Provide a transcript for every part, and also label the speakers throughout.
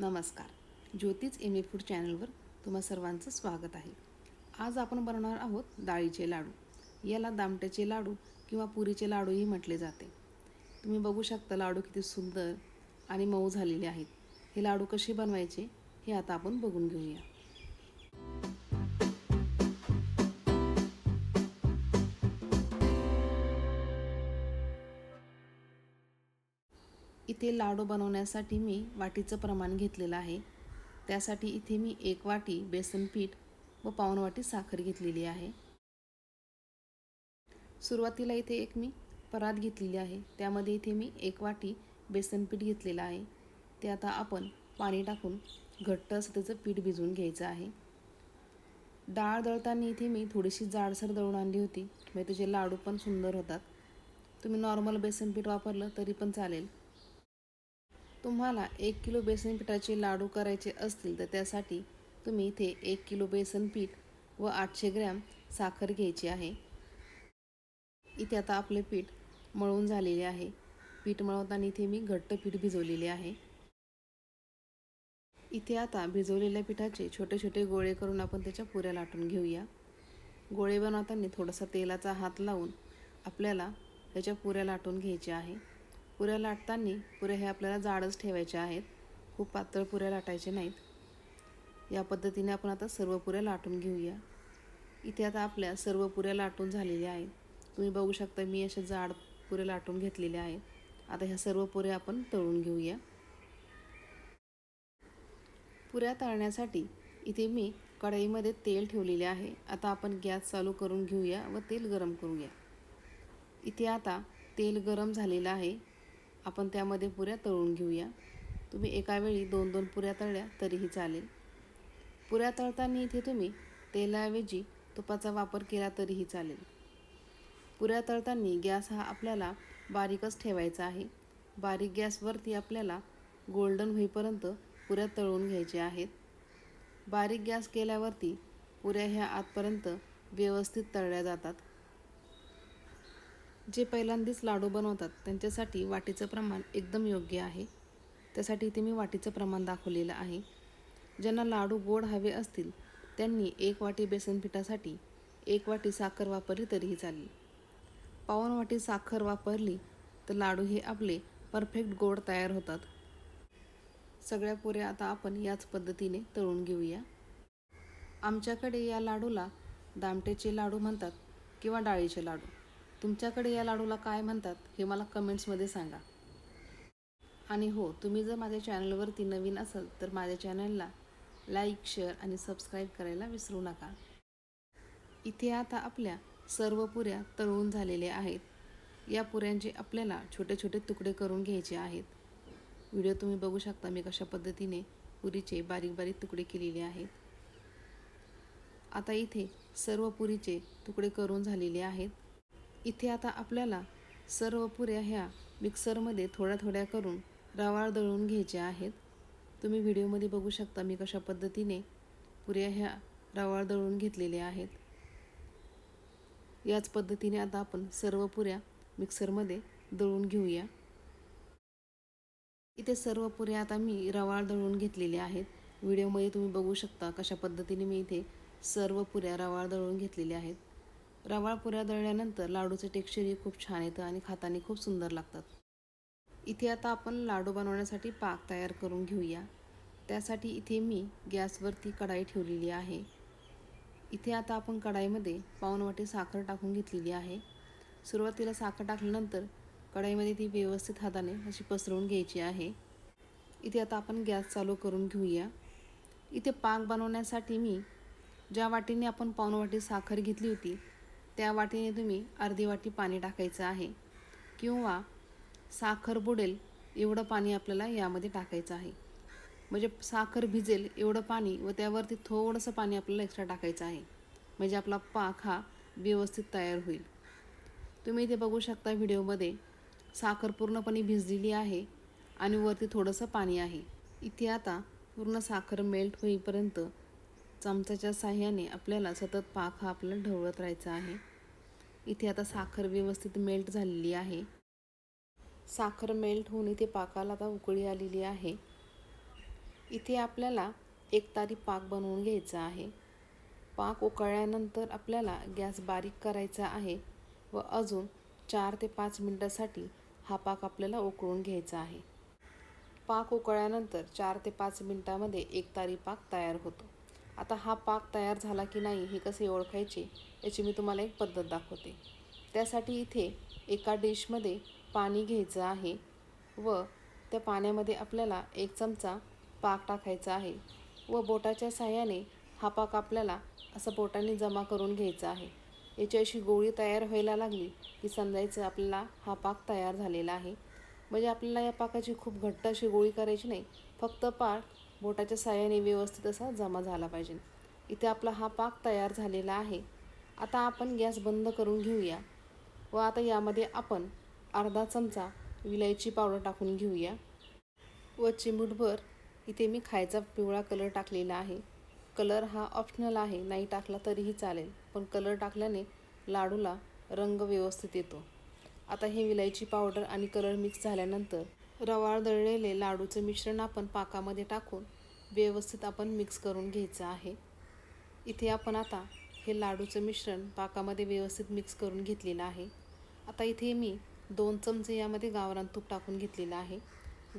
Speaker 1: नमस्कार. ज्योतिष M A food चॅनलवर तुम्हा सर्वांचं स्वागत आहे. आज आपण बनवणार आहोत डाळीचे लाडू. याला दामट्याचे लाडू किंवा पुरीचे लाडूही म्हटले जाते. तुम्ही बघू शकता लाडू किती सुंदर आणि मऊ झालेले आहेत. हे लाडू कसे बनवायचे हे आता आपण बघून घेऊया. इथे लाडू बनवण्यासाठी मी वाटीचं प्रमाण घेतलेलं आहे. त्यासाठी इथे मी एक वाटी बेसन पीठ व पाऊण वाटी साखर घेतलेली आहे. सुरुवातीला इथे एक मी परात घेतलेली आहे. त्यामध्ये इथे मी एक वाटी बेसन पीठ घेतलेलं आहे. ते आता आपण पाणी टाकून घट्ट असं त्याचं पीठ भिजवून घ्यायचं आहे. डाळ दळताना इथे मी थोडीशी जाडसर दळून आणली होती. म्हणजे त्याचे लाडू पण सुंदर होतात. तुम्ही नॉर्मल बेसन पीठ वापरलं तरी पण चालेल. तुम्हाला एक किलो बेसन पिठाचे लाडू करायचे असतील तर त्यासाठी तुम्ही इथे एक किलो बेसन पीठ व आठशे ग्रॅम साखर घ्यायची आहे. इथे आता आपले पीठ मळून झालेले आहे. पीठ मळवताना इथे मी घट्ट पीठ भिजवलेले आहे. इथे आता भिजवलेल्या पिठाचे छोटे छोटे गोळे करून आपण त्याच्या पुऱ्या लाटून घेऊया. गोळे बनवताना थोडासा तेलाचा हात लावून आपल्याला त्याच्या पुऱ्या लाटून घ्यायच्या आहे. पुऱ्या लाटताना पुऱ्या हे आपल्याला जाडच ठेवायच्या आहेत. खूप पातळ पुऱ्या लाटायच्या नाहीत. या पद्धतीने आपण आता सर्व पुऱ्या लाटून घेऊया. इथे आता आपल्या सर्व पुऱ्या लाटून झालेल्या आहेत. तुम्ही बघू शकता मी अशा जाड पुऱ्या लाटून घेतलेल्या आहेत. आता ह्या सर्व पुऱ्या आपण तळून घेऊया. पुऱ्या तळण्यासाठी इथे मी कढईमध्ये तेल ठेवलेले आहे. आता आपण गॅस चालू करून घेऊया व तेल गरम करूया. इथे आता तेल गरम झालेलं आहे. आपण त्यामध्ये पुऱ्या तळून घेऊया. तुम्ही एका वेळी दोन दोन पुऱ्या तळल्या तरीही चालेल. पुऱ्या तळताना इथे तुम्ही तेलाऐवजी तुपाचा वापर केला तरीही चालेल. पुऱ्या तळताना गॅस हा आपल्याला बारीकच ठेवायचा आहे. बारीक गॅसवरती आपल्याला गोल्डन होईपर्यंत पुऱ्या तळून घ्यायच्या आहेत. बारीक गॅस केल्यावरती पुऱ्या ह्या आतपर्यंत व्यवस्थित तळल्या जातात. जे पहिल्यांदाच लाडू बनवतात त्यांच्यासाठी वाटीचं प्रमाण एकदम योग्य आहे. त्यासाठी इथे मी वाटीचं प्रमाण दाखवलेलं आहे. ज्यांना लाडू गोड हवे असतील त्यांनी एक वाटी बेसन पिठासाठी एक वाटी साखर वापरली तरीही चालेल. पावन वाटी साखर वापरली तर लाडू हे आपले परफेक्ट गोड तयार होतात. सगळ्या पुऱ्या आता आपण याच पद्धतीने तळून घेऊया. आमच्याकडे या लाडूला दामटेचे लाडू म्हणतात किंवा डाळीचे लाडू. तुमच्याकडे या लाडूला काय म्हणतात हे मला कमेंट्समध्ये सांगा. आणि हो तुम्ही जर माझ्या चॅनलवरती नवीन असाल तर माझ्या चॅनलला लाईक शेअर आणि सबस्क्राईब करायला विसरू नका. इथे आता आपल्या सर्व पुऱ्या तळून झालेल्या आहेत. या पुऱ्यांचे आपल्याला छोटे छोटे तुकडे करून घ्यायचे आहेत. व्हिडिओ तुम्ही बघू शकता मी कशा पद्धतीने पुरीचे बारीक बारीक तुकडे केलेले आहेत. आता इथे सर्व पुरीचे तुकडे करून झालेले आहेत. इथे आता आपल्याला सर्व पुऱ्या ह्या मिक्सरमध्ये थोड्या थोड्या करून रवाळ दळून घ्यायच्या आहेत. तुम्ही व्हिडिओमध्ये बघू शकता मी कशा पद्धतीने पुऱ्या ह्या रवाळ दळून घेतलेल्या आहेत. याच पद्धतीने आता आपण सर्व पुऱ्या मिक्सरमध्ये दळून घेऊया. इथे सर्व पुऱ्या आता मी रवाळ दळून घेतलेल्या आहेत. व्हिडिओमध्ये तुम्ही बघू शकता कशा पद्धतीने मी इथे सर्व पुऱ्या रवाळ दळून घेतलेल्या आहेत. रवाळ पुऱ्या दळल्यानंतर लाडूचे टेक्स्चरही खूप छान येतं आणि खातानी खूप सुंदर लागतात. इथे आता आपण लाडू बनवण्यासाठी पाक तयार करून घेऊया. त्यासाठी इथे मी गॅसवरती कढाई ठेवलेली आहे. इथे आता आपण कढाईमध्ये पाऊण वाटी साखर टाकून घेतलेली आहे. सुरुवातीला साखर टाकल्यानंतर कढाईमध्ये ती व्यवस्थित हाताने अशी पसरवून घ्यायची आहे. इथे आता आपण गॅस चालू करून घेऊया. इथे पाक बनवण्यासाठी मी ज्या वाटीने आपण पाऊण वाटी साखर घेतली होती त्या वाटीने तुम्ही अर्धी वाटी पाणी टाकायचं आहे. किंवा साखर बुडेल एवढं पाणी आपल्याला यामध्ये टाकायचं आहे. म्हणजे साखर भिजेल एवढं पाणी व त्यावरती थोडंसं पाणी आपल्याला एक्स्ट्रा टाकायचं आहे. म्हणजे आपला पाक हा व्यवस्थित तयार होईल. तुम्ही इथे बघू शकता व्हिडिओमध्ये साखर पूर्णपणे भिजलेली आहे आणि वरती थोडंसं पाणी आहे. इथे आता पूर्ण साखर मेल्ट होईपर्यंत चमच्याच्या साह्याने आपल्याला सतत पाक हा आपल्याला ढवळत राहायचा आहे. इथे आता साखर व्यवस्थित मेल्ट झालेली आहे. साखर मेल्ट होऊन इथे पाकाला आता उकळी आलेली आहे. इथे आपल्याला एक तारी पाक बनवून घ्यायचा आहे. पाक उकळल्यानंतर आपल्याला गॅस बारीक करायचा आहे व अजून चार ते पाच मिनटासाठी हा पाक आपल्याला उकळून घ्यायचा आहे. पाक उकळल्यानंतर चार ते पाच मिनटामध्ये एक तारी पाक तयार होतो. आता हा पाक तयार झाला की नाही हे कसे ओळखायचे याची मी तुम्हाला एक पद्धत दाखवते. त्यासाठी इथे एका डिशमध्ये पाणी घ्यायचं आहे व त्या पाण्यामध्ये आपल्याला एक चमचा पाक टाकायचा आहे व बोटाच्या साह्याने हा पाक आपल्याला असं बोटाने जमा करून घ्यायचा आहे. याची अशी गोळी तयार व्हायला लागली की समजायचं आपल्याला हा पाक तयार झालेला आहे. म्हणजे आपल्याला या पाकाची खूप घट्ट अशी गोळी करायची नाही फक्त पाक बोटाच्या साह्याने व्यवस्थित असा जमा झाला पाहिजे. इथे आपला हा पाक तयार झालेला आहे. आता आपण गॅस बंद करून घेऊया व आता यामध्ये आपण अर्धा चमचा विलायची पावडर टाकून घेऊया व चिमूटभर इथे मी खायचा पिवळा कलर टाकलेला आहे. कलर हा ऑप्शनल आहे नाही टाकला तरीही चालेल पण कलर टाकल्याने लाडूला रंग व्यवस्थित येतो. आता हे विलायची पावडर आणि कलर मिक्स झाल्यानंतर रवाळ दळलेले लाडूचं मिश्रण आपण पाकामध्ये टाकून व्यवस्थित आपण मिक्स करून घ्यायचं आहे. इथे आपण आता हे लाडूचं मिश्रण पाकामध्ये व्यवस्थित मिक्स करून घेतलेलं आहे. आता इथे मी दोन चमचे यामध्ये गावरान तूप टाकून घेतलेलं आहे.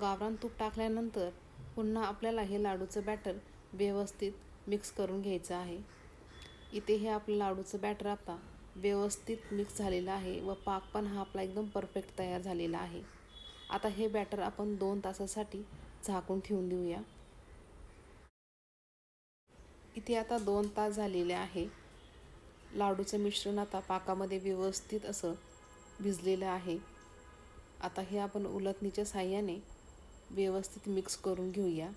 Speaker 1: गावरान तूप टाकल्यानंतर पुन्हा आपल्याला हे लाडूचं बॅटर व्यवस्थित मिक्स करून घ्यायचं आहे. इथे हे आपलं लाडूचं बॅटर आता व्यवस्थित मिक्स झालेलं आहे व पाक पण हा आपला एकदम परफेक्ट तयार झालेला आहे. आता हे बॅटर आपण दोन तासासाठी झाकून ठेवून देऊया. इथे आता दोन तास झालेले आहे. लाडूचं मिश्रण आता पाकामध्ये व्यवस्थित असं भिजलेलं आहे. आता हे आपण उलथणीच्या साह्याने व्यवस्थित मिक्स करून घेऊया.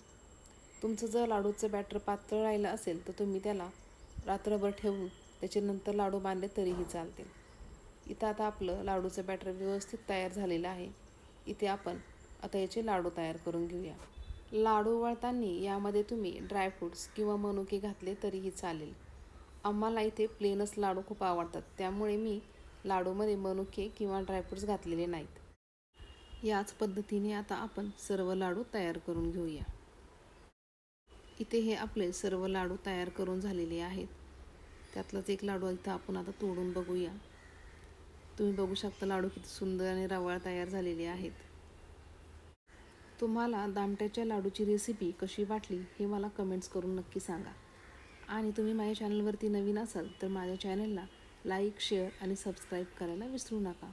Speaker 1: तुमचं जर लाडूचं बॅटर पातळ राहिलं असेल तर तुम्ही त्याला रात्रभर ठेवून त्याच्यानंतर लाडू बांधले तरीही चालतील. इथं आता आपलं लाडूचं बॅटर व्यवस्थित तयार झालेलं आहे. इथे आपण आता याचे लाडू तयार करून घेऊया. लाडू वळताना यामध्ये तुम्ही ड्रायफ्रूट्स किंवा मनुके घातले तरीही चालेल. आम्हाला इथे प्लेनच लाडू खूप आवडतात. त्यामुळे मी लाडूमध्ये मनुके किंवा ड्रायफ्रूट्स घातलेले नाहीत. याच पद्धतीने आता आपण सर्व लाडू तयार करून घेऊया. इथे हे आपले सर्व लाडू तयार करून झालेले आहेत. त्यातलाच एक लाडू इथं आपण आता तोडून बघूया. तुम्ही बघू शकता लाडू किती सुंदर आणि रवाळ तयार झालेले आहेत. तुम्हाला दामट्याच्या लाडूची रेसिपी कशी वाटली हे मला कमेंट्स करून नक्की सांगा. आणि तुम्ही माझ्या चॅनलवरती नवीन असाल तर माझ्या चॅनलला लाईक शेअर आणि सबस्क्राईब करायला विसरू नका.